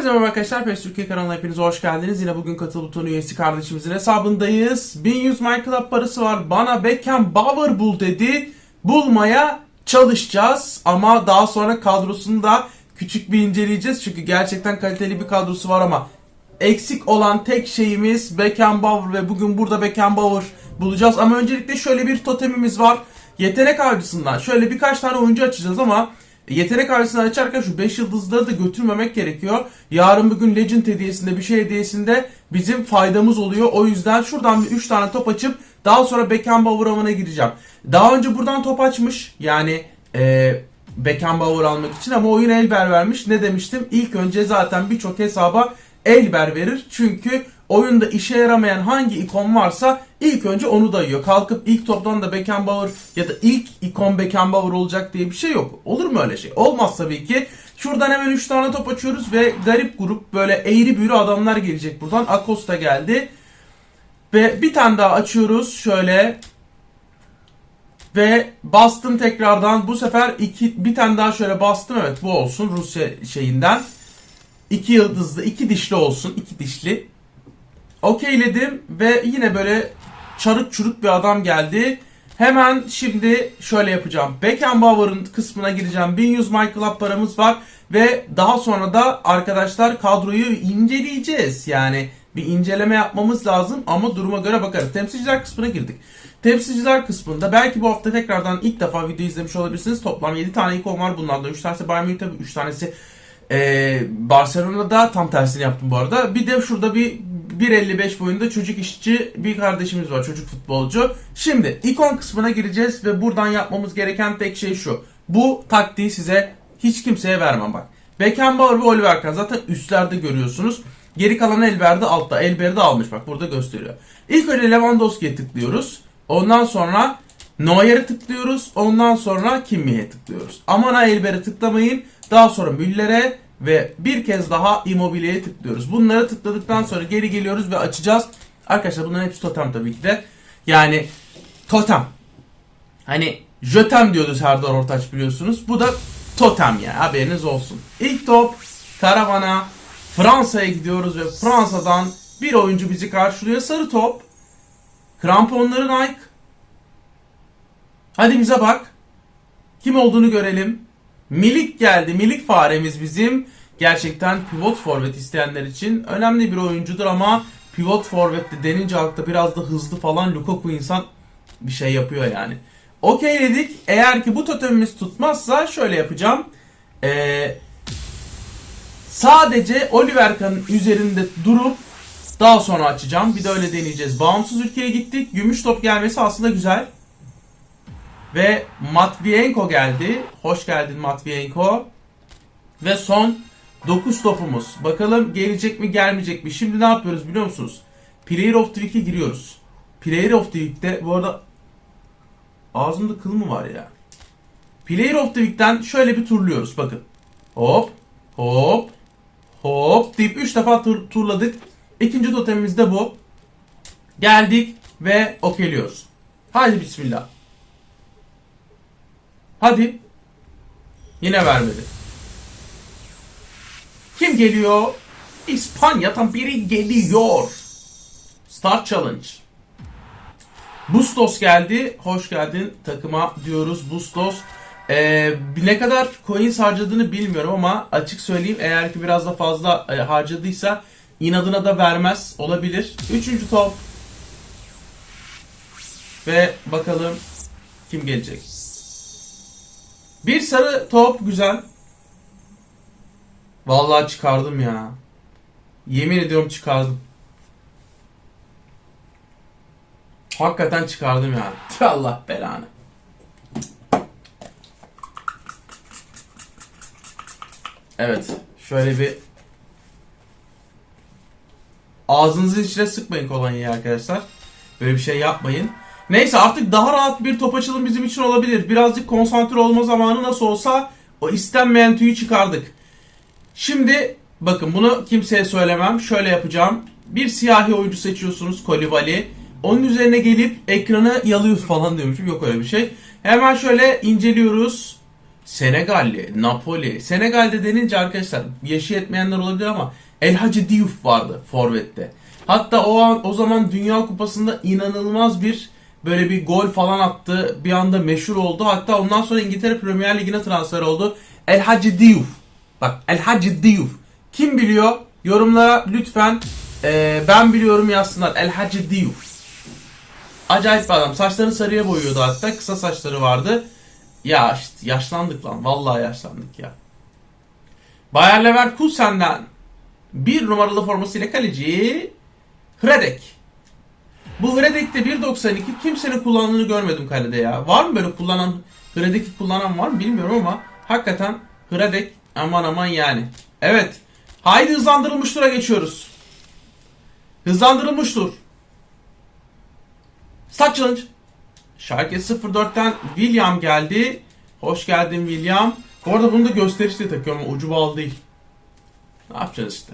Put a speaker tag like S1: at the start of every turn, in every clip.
S1: Herkese merhaba arkadaşlar. PES Türkiye kanalına hepiniz hoş geldiniz. Yine bugün katıl butonu üyesi kardeşimizin hesabındayız. 1100 My Club parası var. Bana Beckham Bauer bul dedi. Bulmaya çalışacağız. Ama daha sonra kadrosunu da küçük bir inceleyeceğiz. Çünkü gerçekten kaliteli bir kadrosu var ama eksik olan tek şeyimiz Beckham Bauer ve bugün burada Beckham Bauer bulacağız. Ama öncelikle şöyle bir totemimiz var. Yetenek avcısından şöyle birkaç tane oyuncu açacağız ama yetenek ailesini açarken şu 5 yıldızları da götürmemek gerekiyor. Yarın bir gün Legend hediyesinde bir şey hediyesinde bizim faydamız oluyor. O yüzden şuradan bir 3 tane top açıp daha sonra Beckenbauer avına gireceğim. Daha önce buradan top açmış. Yani e, Beckenbauer almak için ama oyun Elber vermiş. Ne demiştim? İlk önce zaten birçok hesaba Elber verir. Çünkü oyunda işe yaramayan hangi ikon varsa ilk önce onu dayıyor. Kalkıp ilk toptan da Beckenbauer ya da ilk ikon Beckenbauer olacak diye bir şey yok. Olur mu öyle şey? Olmaz tabii ki. Şuradan hemen 3 tane top açıyoruz ve garip grup böyle eğri büğrü adamlar gelecek buradan. Acosta geldi. Ve bir tane daha açıyoruz şöyle. Ve bastım tekrardan. Bu sefer iki, bir tane daha şöyle bastım. Evet bu olsun Rusya şeyinden. İki yıldızlı, iki dişli olsun. iki dişli okeyledim ve yine böyle çarık çuruk bir adam geldi. Hemen şimdi şöyle yapacağım. Beckenbauer'ın kısmına gireceğim. 1100 Michael Club paramız var. Ve daha sonra da arkadaşlar kadroyu inceleyeceğiz. Yani bir inceleme yapmamız lazım ama duruma göre bakarız. Temsilciler kısmına girdik. Temsilciler kısmında belki bu hafta tekrardan ilk defa video izlemiş olabilirsiniz. Toplam 7 tane ikon var bunlardan. 3 tanesi Bayern Münih tabii 3 tanesi ee, Barcelona'da tam tersini yaptım bu arada. Bir de şurada bir 1.55 boyunda çocuk işçi bir kardeşimiz var çocuk futbolcu. Şimdi ikon kısmına gireceğiz ve buradan yapmamız gereken tek şey şu. Bu taktiği size hiç kimseye vermem bak. Beckenbauer ve Oliver Kahn zaten üstlerde görüyorsunuz. Geri kalan Elber'de altta. Elber'de almış bak burada gösteriyor. İlk önce Lewandowski'ye tıklıyoruz. Ondan sonra Neuer'e tıklıyoruz. Ondan sonra Kimmich'e tıklıyoruz. Aman ha Elber'e tıklamayın. Daha sonra Müller'e ve bir kez daha immobilyaya tıklıyoruz. Bunları tıkladıktan sonra geri geliyoruz ve açacağız. Arkadaşlar bunların hepsi totem tabii ki de. Yani totem. Hani jötem diyordu Serdar Ortaç biliyorsunuz. Bu da totem ya yani. haberiniz olsun. İlk top karavana Fransa'ya gidiyoruz ve Fransa'dan bir oyuncu bizi karşılıyor. Sarı top. Kramponları Nike. Hadi bize bak. Kim olduğunu görelim. Milik geldi. Milik faremiz bizim. Gerçekten pivot forvet isteyenler için önemli bir oyuncudur ama pivot forvette denince altta biraz da hızlı falan Lukaku insan bir şey yapıyor yani. Okey dedik. Eğer ki bu totemimiz tutmazsa şöyle yapacağım. Ee, sadece Oliver Kahn'ın üzerinde durup daha sonra açacağım. Bir de öyle deneyeceğiz. Bağımsız ülkeye gittik. Gümüş top gelmesi aslında güzel. Ve Matvienko geldi. Hoş geldin Matvienko. Ve son 9 topumuz. Bakalım gelecek mi gelmeyecek mi? Şimdi ne yapıyoruz biliyor musunuz? Player of the Week'e giriyoruz. Player of the Week'te bu arada ağzımda kıl mı var ya? Player of the Week'ten şöyle bir turluyoruz bakın. Hop hop hop deyip 3 defa tur, turladık. İkinci totemimiz de bu. Geldik ve okeliyoruz. Hadi bismillah. Hadi. Yine vermedi. Kim geliyor? İspanya'dan biri geliyor. Start Challenge. Bustos geldi. Hoş geldin takıma diyoruz Bustos. Ee, ne kadar coins harcadığını bilmiyorum ama açık söyleyeyim eğer ki biraz da fazla e, harcadıysa inadına da vermez olabilir. Üçüncü top. Ve bakalım kim gelecek. Bir sarı top güzel. Vallahi çıkardım ya. Yemin ediyorum çıkardım. Hakikaten çıkardım yani. Allah belanı. Evet. Şöyle bir ağzınızın içine sıkmayın kolonyayı arkadaşlar. Böyle bir şey yapmayın. Neyse artık daha rahat bir top açılım bizim için olabilir. Birazcık konsantre olma zamanı nasıl olsa o istenmeyen tüyü çıkardık. Şimdi bakın bunu kimseye söylemem. Şöyle yapacağım. Bir siyahi oyuncu seçiyorsunuz Kolibali. Onun üzerine gelip ekranı yalıyoruz falan diyormuşum. Yok öyle bir şey. Hemen şöyle inceliyoruz. Senegalli, Napoli. Senegal'de denince arkadaşlar yaşı yetmeyenler olabilir ama El Hacı Diouf vardı Forvet'te. Hatta o an o zaman Dünya Kupası'nda inanılmaz bir Böyle bir gol falan attı. Bir anda meşhur oldu. Hatta ondan sonra İngiltere Premier Ligi'ne transfer oldu. El Hacı Diouf. Bak El Hacı Diouf. Kim biliyor? Yorumlara lütfen e, ben biliyorum yazsınlar. El Hacı Diouf. Acayip bir adam. Saçlarını sarıya boyuyordu hatta. Kısa saçları vardı. Ya işte yaşlandık lan. Vallahi yaşlandık ya. Bayer Leverkusen'den bir numaralı formasıyla kaleci Hredek. Bu Hredek'te 1.92 kimsenin kullandığını görmedim kalede ya. Var mı böyle kullanan Hredek'i kullanan var mı bilmiyorum ama hakikaten Hredek aman aman yani. Evet. Haydi hızlandırılmış tura geçiyoruz. Hızlandırılmış tur. Start challenge. Şarkı 04'ten William geldi. Hoş geldin William. Bu arada bunu da gösterişli takıyorum ucu bal değil. Ne yapacağız işte.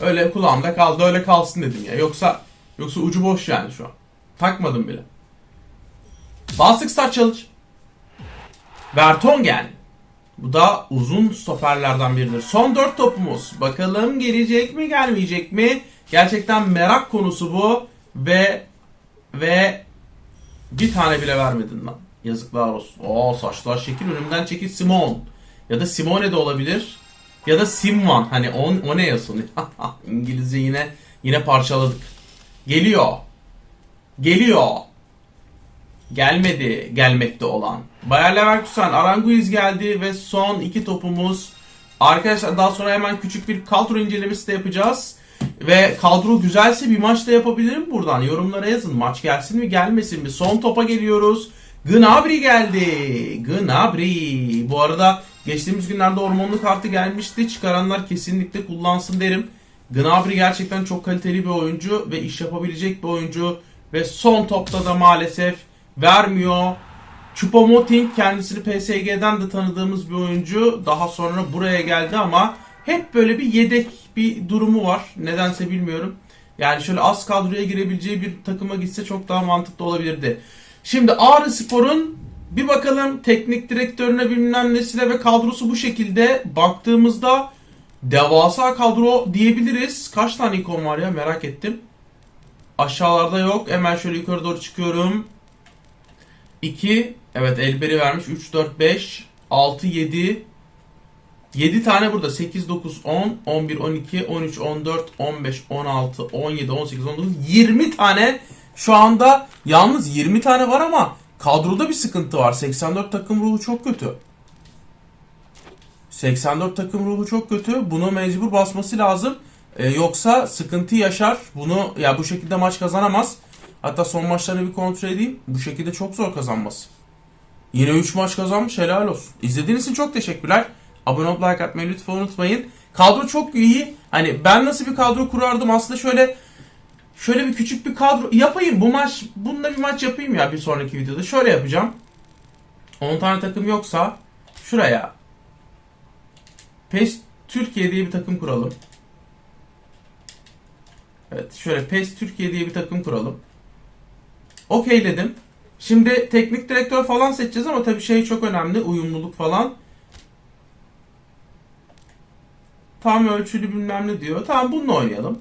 S1: Öyle kulağımda kaldı öyle kalsın dedim ya. Yoksa Yoksa ucu boş yani şu an. Takmadım bile. Bastık Star Challenge. Vertonghen. Bu da uzun stoperlerden biridir. Son 4 topumuz. Bakalım gelecek mi gelmeyecek mi? Gerçekten merak konusu bu. Ve ve bir tane bile vermedin lan. Yazıklar olsun. Oo saçlar şekil önümden çekil Simon. Ya da Simone de olabilir. Ya da Simvan. Hani on, o ne yazın? İngilizce yine yine parçaladık. Geliyor. Geliyor. Gelmedi gelmekte olan. Bayer Leverkusen Aranguiz geldi ve son iki topumuz. Arkadaşlar daha sonra hemen küçük bir kadro incelemesi de yapacağız. Ve kadro güzelse bir maç da yapabilirim buradan. Yorumlara yazın. Maç gelsin mi gelmesin mi? Son topa geliyoruz. Gnabry geldi. Gnabry. Bu arada geçtiğimiz günlerde hormonlu kartı gelmişti. Çıkaranlar kesinlikle kullansın derim. Gnabry gerçekten çok kaliteli bir oyuncu ve iş yapabilecek bir oyuncu. Ve son topta da maalesef vermiyor. Choupo-Moting kendisini PSG'den de tanıdığımız bir oyuncu. Daha sonra buraya geldi ama hep böyle bir yedek bir durumu var. Nedense bilmiyorum. Yani şöyle az kadroya girebileceği bir takıma gitse çok daha mantıklı olabilirdi. Şimdi Ağrı Spor'un bir bakalım teknik direktörüne bilmem nesine ve kadrosu bu şekilde baktığımızda Devasa kadro diyebiliriz. Kaç tane ikon var ya merak ettim. Aşağılarda yok. Hemen şöyle yukarı doğru çıkıyorum. 2. Evet Elberi vermiş. 3, 4, 5, 6, 7. 7 tane burada. 8, 9, 10, 11, 12, 13, 14, 15, 16, 17, 18, 19, 20 tane şu anda yalnız 20 tane var ama kadroda bir sıkıntı var. 84 takım ruhu çok kötü. 84 takım ruhu çok kötü. Bunu mecbur basması lazım. E, yoksa sıkıntı yaşar. Bunu ya bu şekilde maç kazanamaz. Hatta son maçlarını bir kontrol edeyim. Bu şekilde çok zor kazanması. Yine 3 maç kazanmış helal olsun. İzlediğiniz için çok teşekkürler. Abone olup like atmayı lütfen unutmayın. Kadro çok iyi. Hani ben nasıl bir kadro kurardım aslında şöyle şöyle bir küçük bir kadro yapayım. Bu maç bununla bir maç yapayım ya bir sonraki videoda. Şöyle yapacağım. 10 tane takım yoksa şuraya PES Türkiye diye bir takım kuralım. Evet şöyle PES Türkiye diye bir takım kuralım. Okeyledim. Şimdi teknik direktör falan seçeceğiz ama tabii şey çok önemli. Uyumluluk falan. Tam ölçülü bilmem ne diyor. Tamam bununla oynayalım.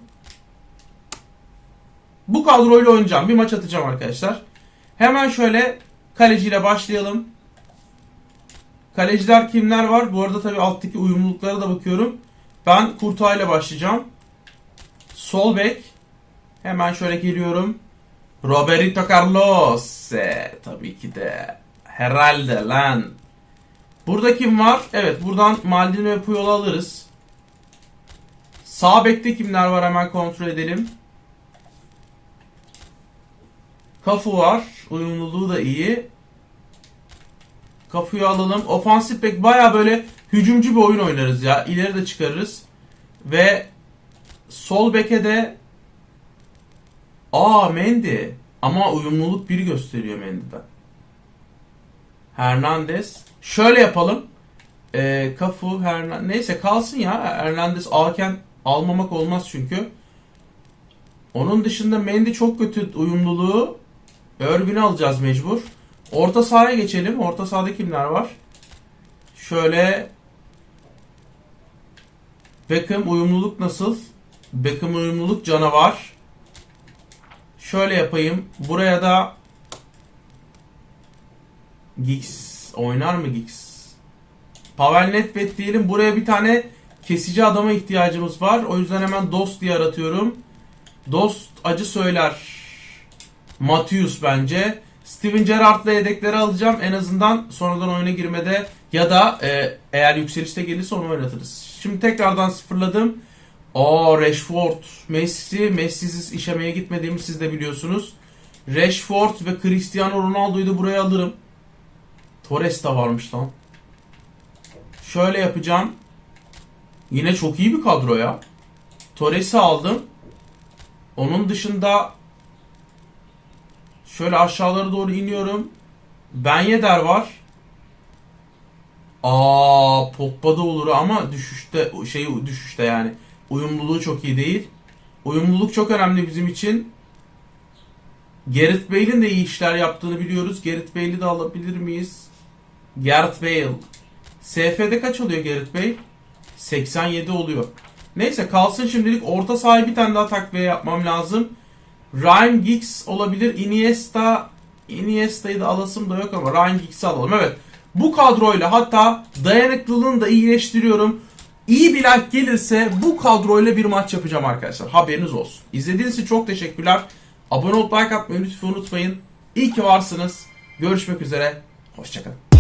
S1: Bu kadroyla oynayacağım. Bir maç atacağım arkadaşlar. Hemen şöyle kaleciyle başlayalım. Kaleciler kimler var? Bu arada tabii alttaki uyumluluklara da bakıyorum. Ben Kurtay ile başlayacağım. Sol bek. Hemen şöyle geliyorum. Roberto Carlos. E, tabii ki de. Herhalde lan. Burada kim var? Evet buradan Maldini ve Puyol alırız. Sağ bekte kimler var hemen kontrol edelim. Kafu var. Uyumluluğu da iyi. Kafayı alalım. Ofansif bek baya böyle hücumcu bir oyun oynarız ya. İleri de çıkarırız. Ve sol beke de Aa Mendy. Ama uyumluluk bir gösteriyor Mendy'den. Hernandez. Şöyle yapalım. E, Kafu, Hernandez. Neyse kalsın ya. Hernandez alken almamak olmaz çünkü. Onun dışında Mendy çok kötü uyumluluğu. Örgün'ü alacağız mecbur. Orta sahaya geçelim. Orta sahada kimler var? Şöyle Beckham uyumluluk nasıl? Beckham uyumluluk canavar. Şöyle yapayım. Buraya da Giggs oynar mı Giggs? Pavel Nedved diyelim. Buraya bir tane kesici adama ihtiyacımız var. O yüzden hemen Dost diye aratıyorum. Dost acı söyler. Matius bence. Steven Gerrard'la yedekleri alacağım. En azından sonradan oyuna girmede ya da e, eğer yükselişte gelirse onu oynatırız. Şimdi tekrardan sıfırladım. Aa Rashford, Messi, Messi'siz işemeye gitmediğimi siz de biliyorsunuz. Rashford ve Cristiano Ronaldo'yu da buraya alırım. Torres da varmış lan. Şöyle yapacağım. Yine çok iyi bir kadro ya. Torres'i aldım. Onun dışında Şöyle aşağılara doğru iniyorum. Ben Yeder var. Aa, Pogba da olur ama düşüşte şey düşüşte yani. Uyumluluğu çok iyi değil. Uyumluluk çok önemli bizim için. Gerrit Bale'in de iyi işler yaptığını biliyoruz. Gerrit Bale'i de alabilir miyiz? Gerrit Bale. SF'de kaç oluyor Gerrit Bale? 87 oluyor. Neyse kalsın şimdilik orta sahibi bir tane daha takviye yapmam lazım. Ryan Giggs olabilir. Iniesta Iniesta'yı da alasım da yok ama Ryan Giggs'i alalım. Evet. Bu kadroyla hatta dayanıklılığını da iyileştiriyorum. İyi bir like gelirse bu kadroyla bir maç yapacağım arkadaşlar. Haberiniz olsun. İzlediğiniz için çok teşekkürler. Abone olup like atmayı lütfen unutmayın. İyi ki varsınız. Görüşmek üzere. Hoşçakalın.